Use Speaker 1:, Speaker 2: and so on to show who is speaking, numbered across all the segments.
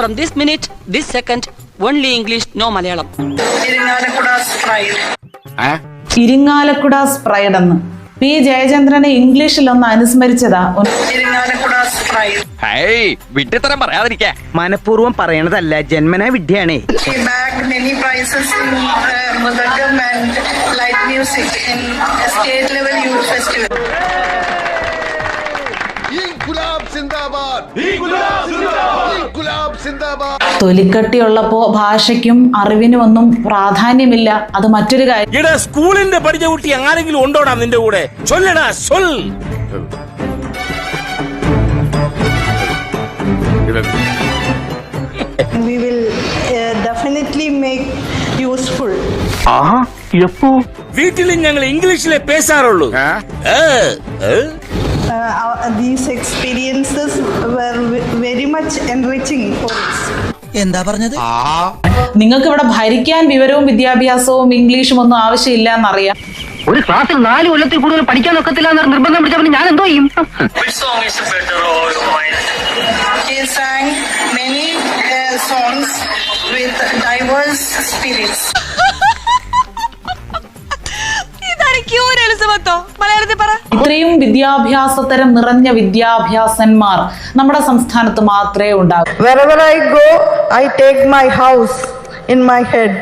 Speaker 1: From this minute this second only English no Malayalam
Speaker 2: Irinjalakuda സ്പ്രൈഡ്
Speaker 3: എന്ന്. P ജയചന്ദ്രനെ ഇംഗ്ലീഷിൽ ഒന്ന്. അനുസ്മരിച്ചതാ
Speaker 4: വിട്ടിത്തരം പറയാതിരിക്കാ.
Speaker 5: മനഃപൂർവം പറയണതല്ല ജന്മന വിദ്യയാണേ
Speaker 2: She state level youth in
Speaker 3: തൊലിക്കട്ടിയുള്ളപ്പോ ഭാഷയ്ക്കും അറിവിനും ഒന്നും പ്രാധാന്യമില്ല. അത് മറ്റൊരു കാര്യം.
Speaker 6: സ്കൂളിന്റെ പഠിച്ച കുട്ടി ആരെങ്കിലും ഉണ്ടോടാ നിന്റെ കൂടെ? ചൊല്ലടാ ചൊൽ.
Speaker 2: We will uh, definitely make useful.
Speaker 6: വീട്ടിലും ഞങ്ങൾ ഇംഗ്ലീഷിലെ പേശാറുള്ളൂ
Speaker 2: these experiences were ve- very much enriching for us.
Speaker 3: നിങ്ങൾക്ക് ഇവിടെ ഭരിക്കാൻ വിവരവും വിദ്യാഭ്യാസവും ഇംഗ്ലീഷും ഒന്നും ആവശ്യമില്ല എന്നറിയാം.
Speaker 5: ഒരു ക്ലാസ്സിൽ നാല് കൊല്ലത്തിൽ കൂടുതൽ പഠിക്കാൻ ഒക്കത്തില്ല എന്ന് നിർബന്ധം പിടിച്ചപ്പോൾ ഞാൻ എന്തോ ചെയ്യും?
Speaker 2: Uh, songs with diverse spirits.
Speaker 3: ഇത്രയും വിദ്യാഭ്യാസതരം നിറഞ്ഞ വിദ്യാഭ്യാസന്മാർ നമ്മുടെ സംസ്ഥാനത്ത് മാത്രമേ ഉണ്ടാകൂ.
Speaker 2: Wherever I go, I take my house in my head.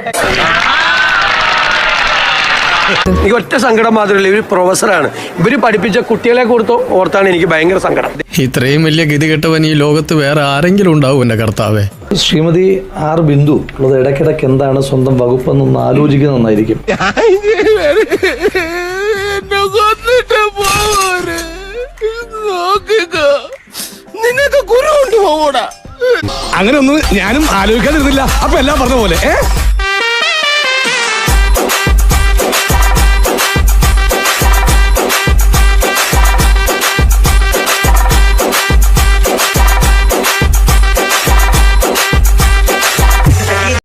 Speaker 7: എനിക്ക് ഒറ്റ സങ്കടം മാത്രമല്ല ഇവർ പ്രൊഫസറാണ്. ഇവർ പഠിപ്പിച്ച കുട്ടികളെ കൊടുത്ത് ഓർത്താണ് എനിക്ക് ഭയങ്കര സങ്കടം.
Speaker 8: ഇത്രയും വലിയ ഗതികെട്ടവൻ ഈ ലോകത്ത് വേറെ ആരെങ്കിലും ഉണ്ടാവും എന്റെ കർത്താവേ.
Speaker 9: ശ്രീമതി ആർ ബിന്ദു ഉള്ളത് ഇടയ്ക്കിടയ്ക്ക് എന്താണ് സ്വന്തം വകുപ്പെന്നൊന്ന് ആലോചിക്കുന്നത് നന്നായിരിക്കും.
Speaker 6: നിന്നൊക്കെ
Speaker 10: അങ്ങനെ ഒന്നും ഞാനും ആലോചിക്കാതിരുന്നില്ല. അപ്പൊ എല്ലാം പറഞ്ഞ പോലെ ഏ?